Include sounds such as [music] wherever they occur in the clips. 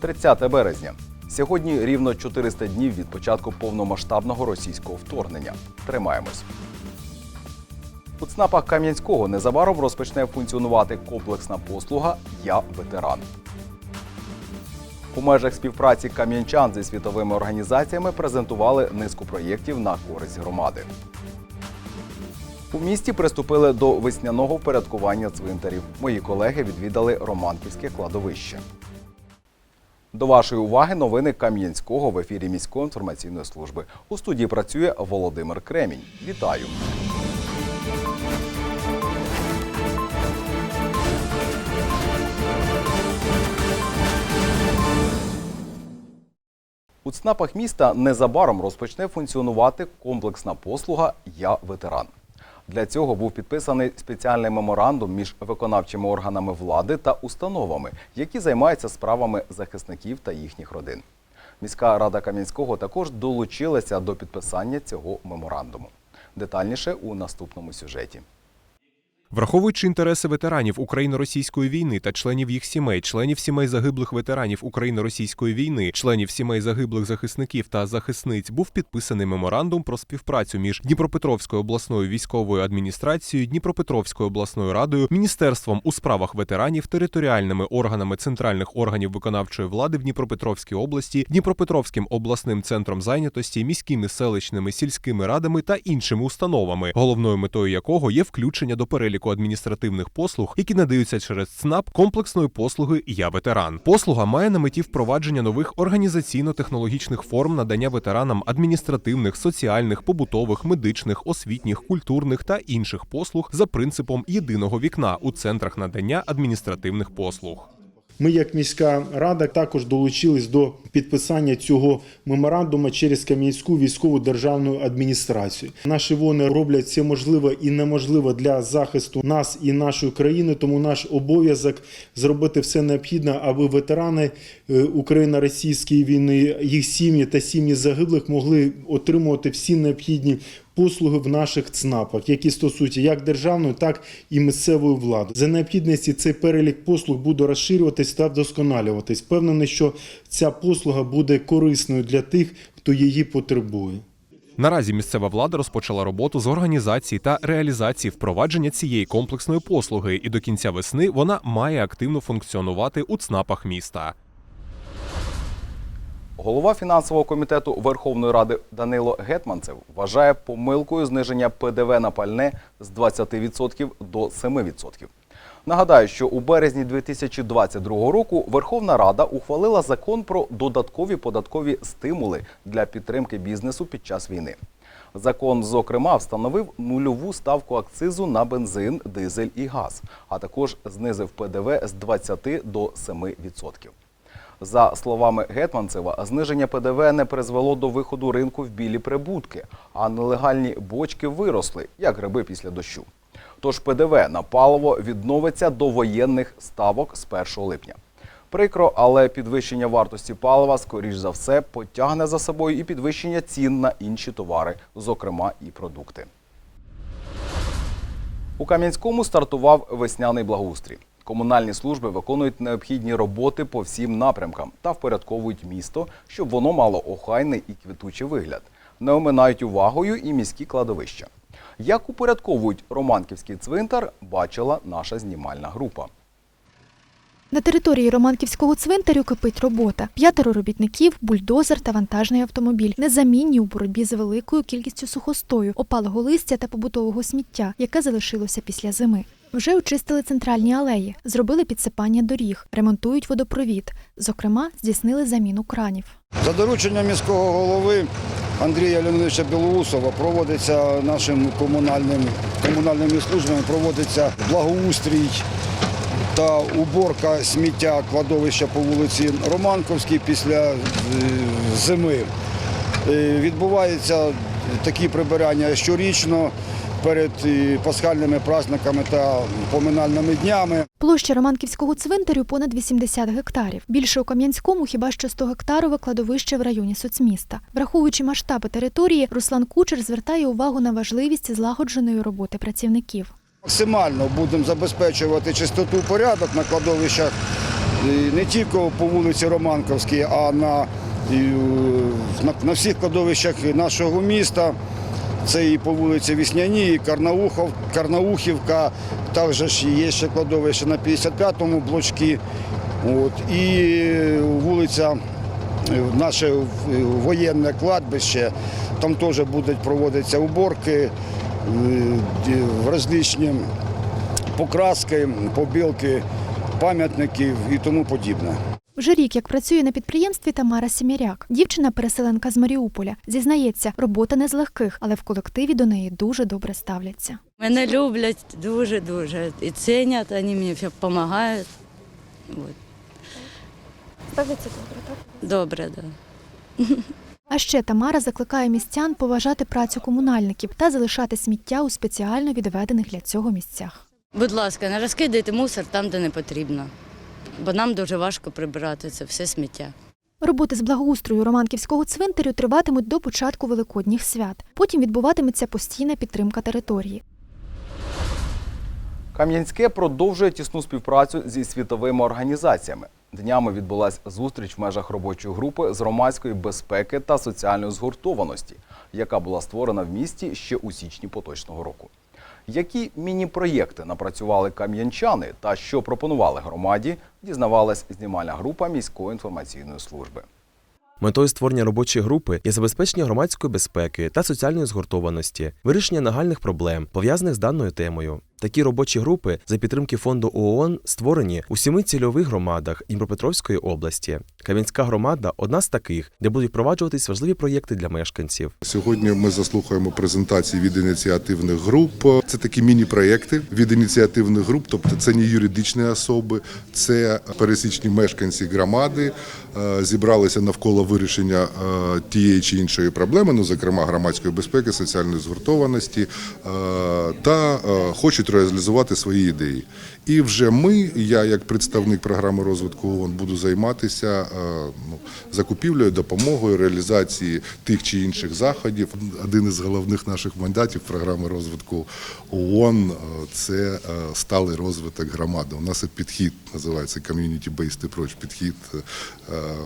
30 березня. Сьогодні рівно 400 днів від початку повномасштабного російського вторгнення. Тримаємось. У ЦНАПах Кам'янського незабаром розпочне функціонувати комплексна послуга Я ветеран. У межах співпраці кам'янчан зі світовими організаціями презентували низку проєктів на користь громади. У місті приступили до весняного впорядкування цвинтарів. Мої колеги відвідали Романківське кладовище. До вашої уваги новини Кам'янського в ефірі міської інформаційної служби. У студії працює Володимир Кремінь. Вітаю! У ЦНАПах міста незабаром розпочне функціонувати комплексна послуга Я ветеран. Для цього був підписаний спеціальний меморандум між виконавчими органами влади та установами, які займаються справами захисників та їхніх родин. Міська рада Кам'янського також долучилася до підписання цього меморандуму. Детальніше у наступному сюжеті. Враховуючи інтереси ветеранів Україно-російської війни та членів їх сімей, членів сімей загиблих ветеранів Україно-російської війни, членів сімей загиблих захисників та захисниць, був підписаний меморандум про співпрацю між Дніпропетровською обласною військовою адміністрацією, Дніпропетровською обласною радою, міністерством у справах ветеранів, територіальними органами центральних органів виконавчої влади в Дніпропетровській області, Дніпропетровським обласним центром зайнятості, міськими селищними сільськими радами та іншими установами, головною метою якого є включення до переліку адміністративних послуг, які надаються через ЦНАП комплексної послуги Я ветеран. Послуга має на меті впровадження нових організаційно-технологічних форм надання ветеранам адміністративних, соціальних, побутових, медичних, освітніх, культурних та інших послуг за принципом єдиного вікна у центрах надання адміністративних послуг. Ми, як міська рада, також долучились до підписання цього меморандуму через Кам'янську військову державну адміністрацію. Наші вони роблять це можливе і неможливе для захисту нас і нашої країни. Тому наш обов'язок зробити все необхідне, аби ветерани Україно-російської війни, їх сім'ї та сім'ї загиблих могли отримувати всі необхідні послуги в наших ЦНАПах, які стосуються як державної, так і місцевої влади. За необхідності цей перелік послуг буде розширюватись та вдосконалюватись. Впевнений, що ця послуга буде корисною для тих, хто її потребує. Наразі місцева влада розпочала роботу з організації та реалізації впровадження цієї комплексної послуги, і до кінця весни вона має активно функціонувати у ЦНАПах міста. Голова фінансового комітету Верховної Ради Данило Гетманцев вважає помилкою зниження ПДВ на пальне з 20% до 7%. Нагадаю, що у березні 2022 року Верховна Рада ухвалила закон про додаткові податкові стимули для підтримки бізнесу під час війни. Закон, зокрема, встановив нульову ставку акцизу на бензин, дизель і газ, а також знизив ПДВ з 20 до 7%. За словами Гетманцева, зниження ПДВ не призвело до виходу ринку в білі прибутки, а нелегальні бочки виросли, як гриби після дощу. Тож ПДВ на паливо відновиться до воєнних ставок з 1 липня. Прикро, але підвищення вартості палива, скоріш за все, потягне за собою і підвищення цін на інші товари, зокрема і продукти. У Кам'янському стартував весняний благоустрій. Комунальні служби виконують необхідні роботи по всім напрямкам та впорядковують місто, щоб воно мало охайний і квітучий вигляд. Не оминають увагою і міські кладовища. Як упорядковують Романківський цвинтар, бачила наша знімальна група. На території Романківського цвинтарю кипить робота. П'ятеро робітників, бульдозер та вантажний автомобіль незамінні у боротьбі з великою кількістю сухостою, опалого листя та побутового сміття, яке залишилося після зими. Вже очистили центральні алеї, зробили підсипання доріг, ремонтують водопровід. Зокрема, здійснили заміну кранів. За дорученням міського голови Андрія Леонидовича Білоусова проводиться нашим комунальним, комунальними службами проводиться благоустрій та уборка сміття кладовища по вулиці Романковській після е, зими. Е, Відбуваються такі прибирання щорічно перед е, пасхальними праздниками та поминальними днями. Площа Романківського цвинтарю понад 80 гектарів. Більше у Кам'янському хіба що 100 гектарове кладовище в районі соцміста. Враховуючи масштаби території, Руслан Кучер звертає увагу на важливість злагодженої роботи працівників. Максимально будемо забезпечувати чистоту порядок на кладовищах. Е, не тільки по вулиці Романковській, а на, е, на, на всіх кладовищах нашого міста. Це і по вулиці Вісняній, і Карнаухов, Карнаухівка, також є ще кладовище на 55-му блочці. От, і вулиця, е, наше е, воєнне кладбище, там теж будуть проводитися уборки, е, ді- розличні покраски, побілки пам'ятників і тому подібне. Вже рік, як працює на підприємстві Тамара Сіміряк. Дівчина-переселенка з Маріуполя. Зізнається, робота не з легких, але в колективі до неї дуже добре ставляться. Мене люблять дуже-дуже. І цінять, вони мені допомагають. От. Ставляться добре, так? Добре, так. Да. [laughs] А ще Тамара закликає містян поважати працю комунальників та залишати сміття у спеціально відведених для цього місцях. Будь ласка, не розкидайте мусор там, де не потрібно. Бо нам дуже важко прибирати це все сміття. Роботи з благоустрою Романківського цвинтарю триватимуть до початку великодніх свят. Потім відбуватиметься постійна підтримка території. Кам'янське продовжує тісну співпрацю зі світовими організаціями. Днями відбулася зустріч в межах робочої групи з громадської безпеки та соціальної згуртованості, яка була створена в місті ще у січні поточного року. Які міні-проєкти напрацювали кам'янчани та що пропонували громаді, дізнавалась знімальна група міської інформаційної служби. Метою створення робочої групи є забезпечення громадської безпеки та соціальної згуртованості, вирішення нагальних проблем, пов'язаних з даною темою. Такі робочі групи за підтримки фонду ООН створені у семи цільових громадах Дніпропетровської області. Кам'янська громада одна з таких, де будуть впроваджуватись важливі проєкти для мешканців. Сьогодні ми заслухаємо презентації від ініціативних груп. Це такі міні-проєкти від ініціативних груп, тобто це не юридичні особи, це пересічні мешканці громади, е, зібралися навколо вирішення е, тієї чи іншої проблеми, ну зокрема громадської безпеки, соціальної згуртованості, е, та е, хочуть реалізувати свої ідеї. І вже ми, я як представник програми розвитку ООН, буду займатися е, ну, закупівлею, допомогою, реалізації тих чи інших заходів. Один із головних наших мандатів програми розвитку ООН е, – це е, сталий розвиток громади. У нас підхід називається Community-Based Approach, підхід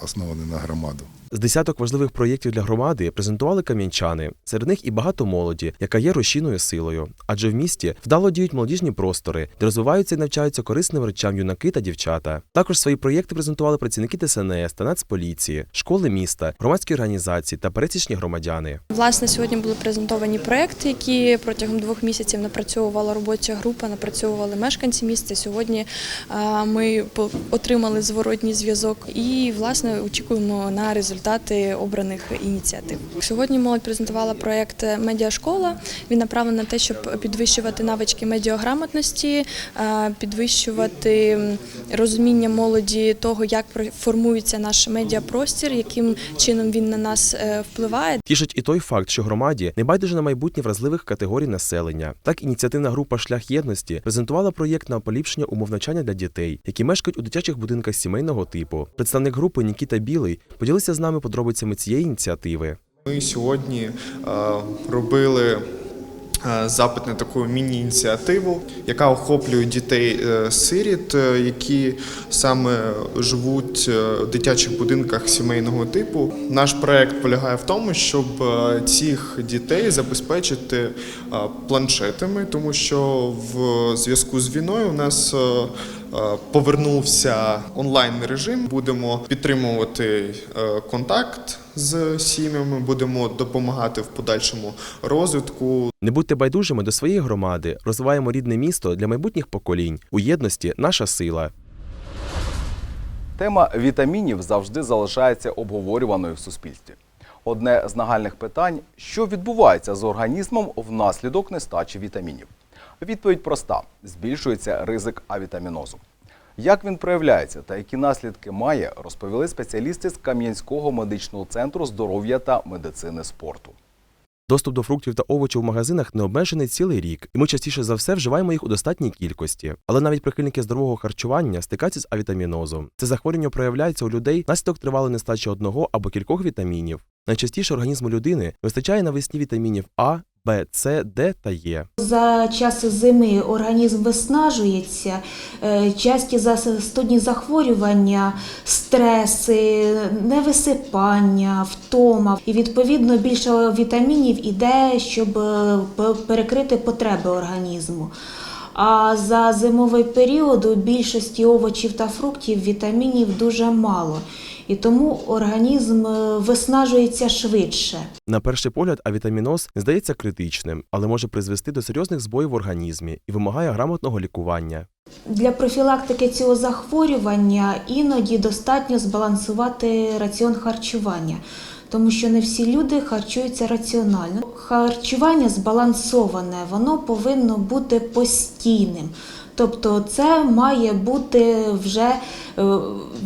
оснований на громаду. З десяток важливих проєктів для громади презентували кам'янчани. Серед них і багато молоді, яка є рушійною силою. Адже в місті вдало діють молодіжні простори, де розвиваються і навчаються корисним речам юнаки та дівчата. Також свої проєкти презентували працівники ДСНС та Нацполіції, школи міста, громадські організації та пересічні громадяни. Власне, сьогодні були презентовані проекти, які протягом двох місяців напрацьовувала робоча група, напрацьовували мешканці міста. Сьогодні ми по- отримали зворотній зв'язок і власне очікуємо на результати обраних ініціатив. Сьогодні молодь презентувала проект Медіашкола. Він направлений на те, щоб підвищувати навички медіаграмотності, підвищувати розуміння молоді того, як формується наш медіапростір, яким чином він на нас е, впливає. Тішить і той факт, що громаді не байдуже на майбутнє вразливих категорій населення. Так, ініціативна група Шлях єдності презентувала проєкт на поліпшення умов навчання для дітей, які мешкають у дитячих будинках сімейного типу. Представник групи Нікіта Білий поділився з нами подробицями цієї ініціативи. Ми сьогодні е, робили е, запит на таку міні-ініціативу, яка охоплює дітей-сиріт, які саме живуть е, в дитячих будинках сімейного типу. Наш проект полягає в тому, щоб е, цих дітей забезпечити е, планшетами, тому що в зв'язку з війною у нас повернувся онлайн режим. Будемо підтримувати контакт з сім'ями, будемо допомагати в подальшому розвитку. Не будьте байдужими до своєї громади, розвиваємо рідне місто для майбутніх поколінь. У єдності наша сила. Тема вітамінів завжди залишається обговорюваною в суспільстві. Одне з нагальних питань що відбувається з організмом внаслідок нестачі вітамінів. Відповідь проста: збільшується ризик авітамінозу. Як він проявляється та які наслідки має, розповіли спеціалісти з Кам'янського медичного центру здоров'я та медицини спорту. Доступ до фруктів та овочів в магазинах не обмежений цілий рік, і ми частіше за все вживаємо їх у достатній кількості. Але навіть прихильники здорового харчування стикаються з авітамінозом. Це захворювання проявляється у людей наслідок тривалої нестачі одного або кількох вітамінів. Найчастіше організму людини вистачає навесні вітамінів А, Б, С, Д та Е. За час зими організм виснажується, е, часті застудні захворювання, стреси, невисипання, втома. І відповідно більше вітамінів іде, щоб е, перекрити потреби організму. А за зимовий період у більшості овочів та фруктів вітамінів дуже мало. І тому організм е, виснажується швидше. На перший погляд, авітаміноз здається критичним, але може призвести до серйозних збоїв в організмі і вимагає грамотного лікування. Для профілактики цього захворювання іноді достатньо збалансувати раціон харчування, тому що не всі люди харчуються раціонально. Харчування збалансоване, воно повинно бути постійним. Тобто це має бути вже е,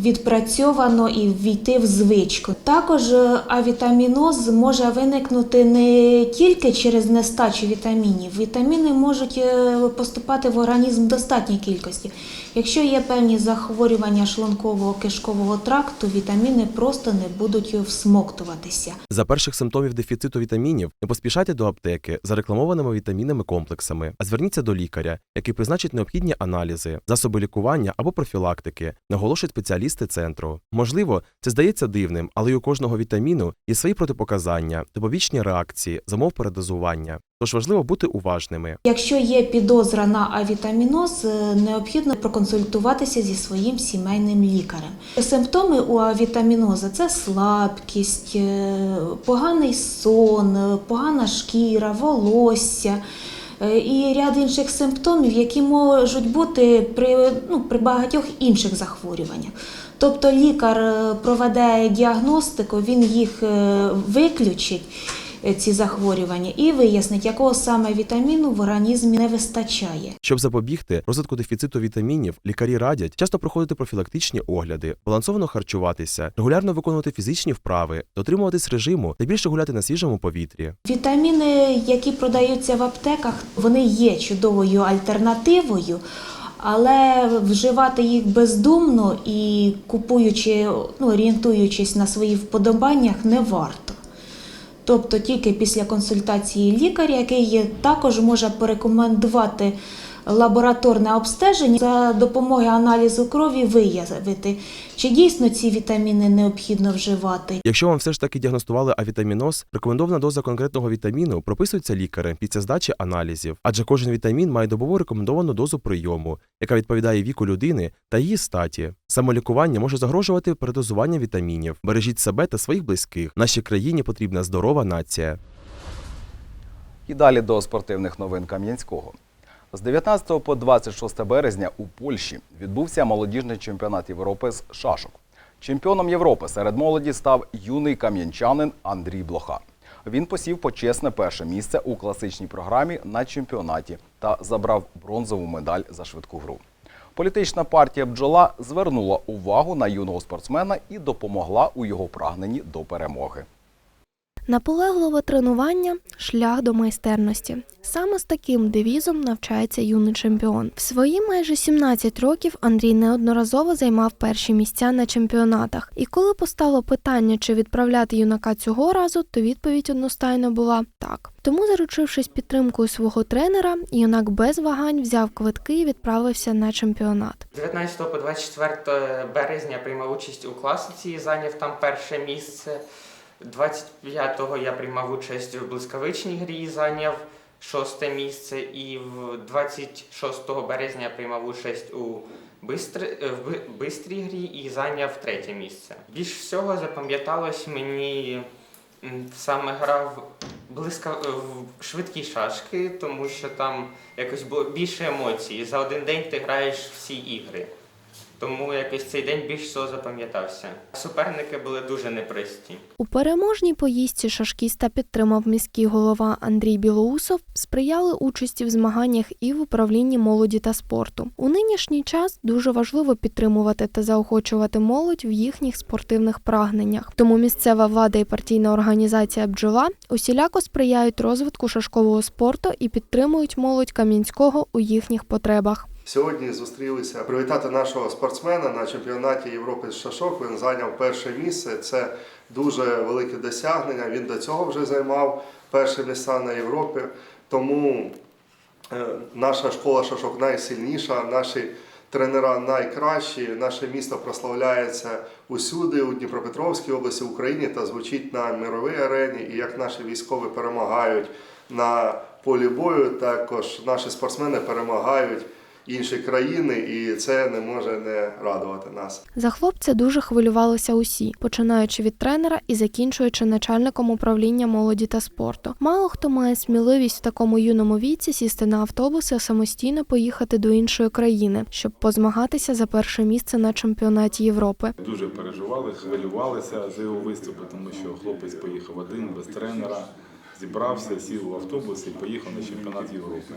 відпрацьовано і ввійти в звичку. Також е, авітаміноз може виникнути не тільки через нестачу вітамінів. Вітаміни можуть е, поступати в організм в достатній кількості. Якщо є певні захворювання шлункового кишкового тракту, вітаміни просто не будуть всмоктуватися. За перших симптомів дефіциту вітамінів не поспішайте до аптеки за рекламованими вітамінними комплексами, а зверніться до лікаря, який призначить необхідні аналізи, засоби лікування або профілактики, наголошують спеціалісти центру. Можливо, це здається дивним, але й у кожного вітаміну є свої протипоказання, та побічні реакції, замов передозування. Тож важливо бути уважними. Якщо є підозра на авітаміноз, е, необхідно проконсультуватися зі своїм сімейним лікарем. Симптоми у авітаміноза це слабкість, е, поганий сон, е, погана шкіра, волосся. Е, І ряд інших симптомів, які можуть бути при, ну, при багатьох інших захворюваннях. Тобто лікар е, проведе діагностику, він їх е, виключить, ці захворювання, і вияснить, якого саме вітаміну в організмі не вистачає. Щоб запобігти розвитку дефіциту вітамінів, лікарі радять часто проходити профілактичні огляди, балансовано харчуватися, регулярно виконувати фізичні вправи, дотримуватись режиму та більше гуляти на свіжому повітрі. Вітаміни, які продаються в аптеках, вони є чудовою альтернативою. Але вживати їх бездумно і купуючи, ну, орієнтуючись на свої вподобаннях, не варто. Тобто тільки після консультації лікаря, який також може порекомендувати лабораторне обстеження за допомогою аналізу крові виявити, чи дійсно ці вітаміни необхідно вживати, Якщо вам все ж таки діагностували авітаміноз, рекомендована доза конкретного вітаміну прописується лікарем після здачі аналізів, адже кожен вітамін має добову рекомендовану дозу прийому, яка відповідає віку людини та її статі. Самолікування може загрожувати передозуванням вітамінів. Бережіть себе та своїх близьких. Нашій країні потрібна здорова нація. І далі до спортивних новин Кам'янського. З 19 по 26 березня у Польщі відбувся молодіжний чемпіонат Європи з шашок. Чемпіоном Європи серед молоді став юний кам'янчанин Андрій Блоха. Він посів почесне перше місце у класичній програмі на чемпіонаті та забрав бронзову медаль за швидку гру. Політична партія бджола звернула увагу на юного спортсмена і допомогла у його прагненні до перемоги. Наполегливе тренування шлях до майстерності. Саме з таким девізом навчається юний чемпіон. В свої майже 17 років Андрій неодноразово займав перші місця на чемпіонатах. І коли постало питання, чи відправляти юнака цього разу, то відповідь одностайно була так. Тому, заручившись підтримкою свого тренера, юнак без вагань взяв квитки і відправився на чемпіонат. З 19 по 24 березня приймав участь у класиці і зайняв там перше місце. 25-го я приймав участь в блискавичній грі і зайняв шосте місце. І в 26 березня я приймав участь у е, бистрій грі і зайняв третє місце. Більш всього запам'яталось мені саме гра в близька в швидкі шашки, тому що там якось було більше емоцій. За один день ти граєш всі ігри. Тому якось цей день більш всього запам'ятався. Суперники були дуже непрості. У переможній поїздці шашкіста підтримав міський голова Андрій Білоусов, сприяли участі в змаганнях і в управлінні молоді та спорту. У нинішній час дуже важливо підтримувати та заохочувати молодь в їхніх спортивних прагненнях. Тому місцева влада і партійна організація бджола усіляко сприяють розвитку шашкового спорту і підтримують молодь Кам'янського у їхніх потребах. Сьогодні зустрілися привітати нашого спортсмена на чемпіонаті Європи з шашок. Він зайняв перше місце. Це дуже велике досягнення. Він до цього вже займав перше місце на Європі. Тому е, наша школа шашок найсильніша, наші тренера найкращі. Наше місто прославляється усюди, у Дніпропетровській області, Україні та звучить на мировій арені. І як наші військові перемагають на полі бою, також наші спортсмени перемагають інші країни, і це не може не радувати нас. За хлопця дуже хвилювалися усі, починаючи від тренера і закінчуючи начальником управління молоді та спорту. Мало хто має сміливість в такому юному віці сісти на автобус і самостійно поїхати до іншої країни, щоб позмагатися за перше місце на чемпіонаті Європи. Дуже переживали, хвилювалися за його виступи, тому що хлопець поїхав один без тренера, зібрався, сів в автобус і поїхав на чемпіонат Європи.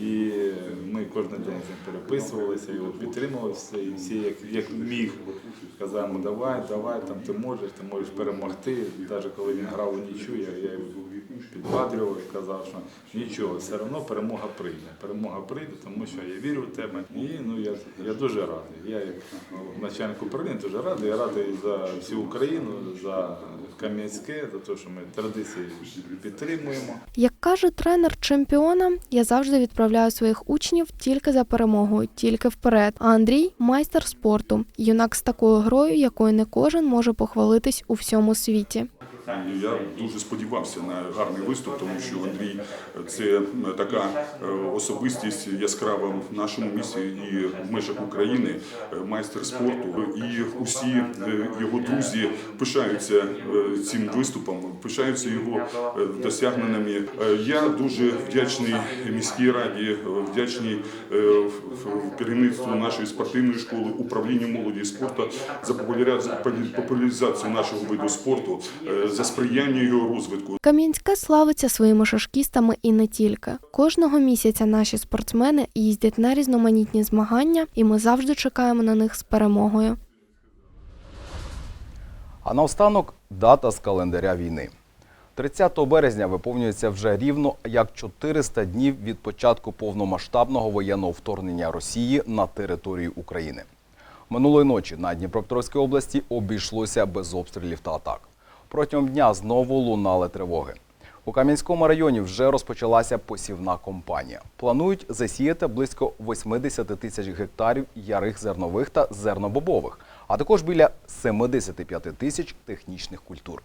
І ми кожен день з ним переписувалися, його підтримували і всі як, як міг. Казали давай, давай, там ти можеш, ти можеш перемогти. Навіть коли він грав у нічу, я, я підбадрював і казав, що нічого, все одно перемога прийде. Перемога прийде, тому що я вірю в тебе. І ну я, я дуже радий. Я як начальник управління дуже радий. Я радий за всю Україну, за Кам'янське, за те, що ми традиції підтримуємо. Як каже тренер чемпіона, я завжди відправляю своїх учнів тільки за перемогою, тільки вперед. А Андрій майстер спорту, юнак з такою грою, якою не кожен може похвалитись у всьому світі. Я дуже сподівався на гарний виступ, тому що Андрій це така е, особистість яскрава в нашому місті і в межах України, е, майстер спорту. І усі е, його друзі пишаються е, цим виступом, пишаються його е, досягненнями. Е, Я дуже вдячний міській раді, е, вдячний е, керівництву нашої спортивної школи, управлінню молоді спорту за популяри- популяризацію нашого виду спорту, е, за сприяння його розвитку. Кам'янське славиться своїми шашкістами і не тільки. Кожного місяця наші спортсмени їздять на різноманітні змагання, і ми завжди чекаємо на них з перемогою. А наостанок дата з календаря війни. 30 березня виповнюється вже рівно як 400 днів від початку повномасштабного воєнного вторгнення Росії на територію України. Минулої ночі на Дніпропетровській області обійшлося без обстрілів та атак. Протягом дня знову лунали тривоги. У Кам'янському районі вже розпочалася посівна кампанія. Планують засіяти близько 80 тисяч гектарів ярих зернових та зернобобових, а також біля 75 тисяч технічних культур.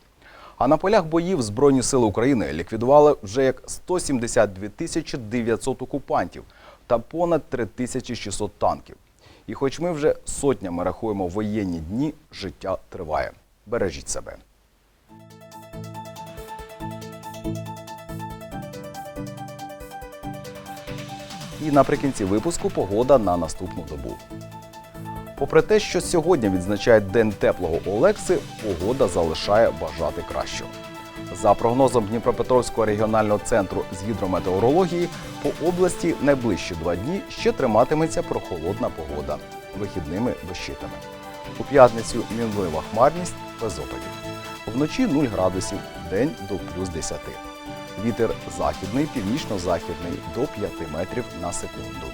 А на полях боїв Збройні сили України ліквідували вже як 172 тисячі 900 окупантів та понад 3600 танків. І хоч ми вже сотнями рахуємо воєнні дні, життя триває. Бережіть себе. І наприкінці випуску погода на наступну добу. Попри те, що сьогодні відзначають День теплого Олекси, погода залишає бажати кращого. За прогнозом Дніпропетровського регіонального центру з гідрометеорології, по області найближчі два дні ще триматиметься прохолодна погода. Вихідними дощитиме. У п'ятницю мінлива хмарність без опадів. Вночі 0 градусів, день до плюс 10. Вітер західний, північно-західний до 5 метрів на секунду.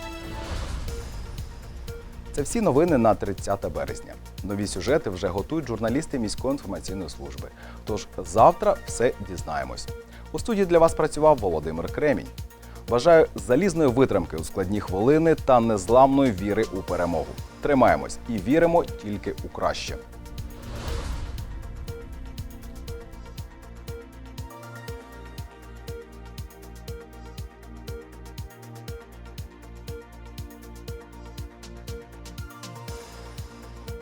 Це всі новини на 30 березня. Нові сюжети вже готують журналісти міської інформаційної служби. Тож завтра все дізнаємось. У студії для вас працював Володимир Кремінь. Бажаю залізної витримки у складні хвилини та незламної віри у перемогу. Тримаємось і віримо тільки у краще.